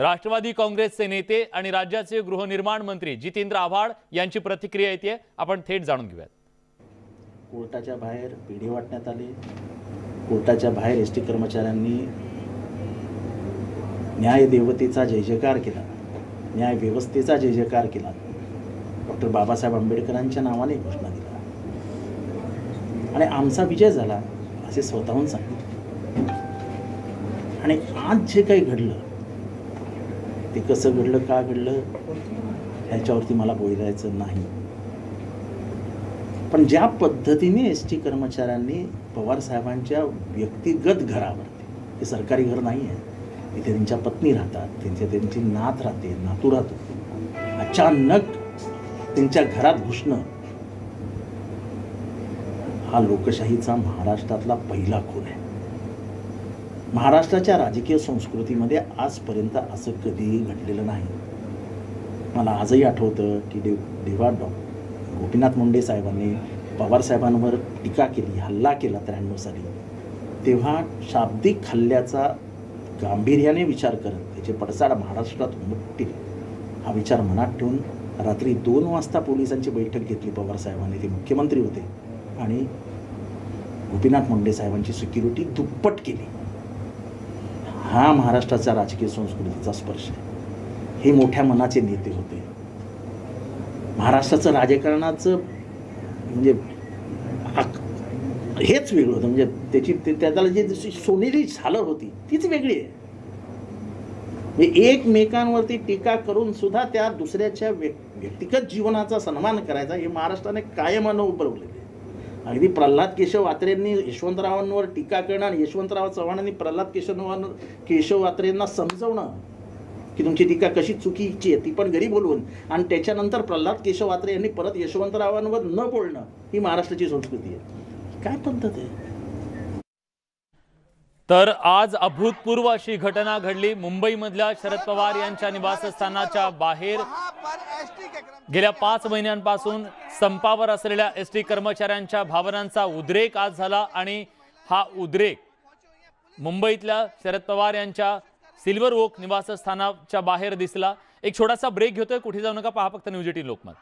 राष्ट्रवादी काँग्रेसचे नेते आणि राज्याचे गृहनिर्माण मंत्री जितेंद्र आव्हाड यांची प्रतिक्रिया येते आपण थेट जाणून घेऊयात. कोर्टाच्या बाहेर पिढी वाटण्यात आली. कोर्टाच्या बाहेर एस टी कर्मचाऱ्यांनी न्याय देवतेचा जय जयकार केला. न्याय व्यवस्थेचा जय जयकार केला. डॉक्टर बाबासाहेब आंबेडकरांच्या नावाने घोषणा दिला आणि आमचा विजय झाला असे स्वतःहून सांगितले. आणि आज जे काही घडलं ते कसं घडलं का घडलं ह्याच्यावरती मला बोलायचं नाही. पण ज्या पद्धतीने एस टी कर्मचाऱ्यांनी पवार साहेबांच्या व्यक्तिगत घरावरती हे सरकारी घर नाही आहे इथे त्यांच्या पत्नी राहतात त्यांच्या त्यांची नात राहते नातू राहतो. अचानक त्यांच्या घरात घुसणं हा लोकशाहीचा महाराष्ट्रातला पहिला खून आहे. महाराष्ट्राच्या राजकीय संस्कृतीमध्ये आजपर्यंत असं कधीही घडलेलं नाही. मला आजही आठवतं की देव देवा डॉ. गोपीनाथ मुंडे साहेबांनी पवार साहेबांवर टीका केली हल्ला केला त्र्याण्णव साली. तेव्हा शाब्दिक हल्ल्याचा गांभीर्याने विचार करत त्याचे पडसाड महाराष्ट्रात उमटतील हा विचार मनात ठेवून रात्री दोन वाजता पोलिसांची बैठक घेतली पवारसाहेबांनी ते मुख्यमंत्री होते आणि गोपीनाथ मुंडे साहेबांची सिक्युरिटी दुप्पट केली. हा महाराष्ट्राच्या राजकीय संस्कृतीचा स्पर्श आहे. हे मोठ्या मनाचे नेते होते. महाराष्ट्राचं राजकारणाचं म्हणजे हेच वेगळं होतं. म्हणजे त्याची ते- त्याला जी जशी सोनेरी झालर होती तीच वेगळी आहे. म्हणजे एकमेकांवरती टीका करून सुद्धा त्या दुसऱ्याच्या व्यक्तिगत जीवनाचा सन्मान करायचा हे महाराष्ट्राने कायमानं उभरवलेले अगदी प्रल्हाद केशव वात्रेंनी यशवंतरावांवर टीका करणं आणि यशवंतराव चव्हाणांनी प्रल्हाद केशव केशव वात्रेंना समजवणं की तुमची टीका कशी चुकीची आहे ती पण घरी बोलवून. आणि त्याच्यानंतर प्रल्हाद केशव वात्रे यांनी परत यशवंतरावांवर न बोलणं ही महाराष्ट्राची संस्कृती आहे. काय पद्धत आहे? तर आज अभूतपूर्व अशी घटना घडली. मुंबईमधल्या शरद पवार यांच्या निवासस्थानाच्या बाहेर गेल्या पाच महिन्यांपासून संपावर असलेल्या एस टी कर्मचाऱ्यांच्या भावनांचा उद्रेक आज झाला आणि हा उद्रेक मुंबईतल्या शरद पवार यांच्या सिल्वर ओक निवासस्थानाच्या बाहेर दिसला. एक छोटासा ब्रेक घेतोय. कुठे जाऊ नका पहा फक्त न्यूज एटीन लोकमत.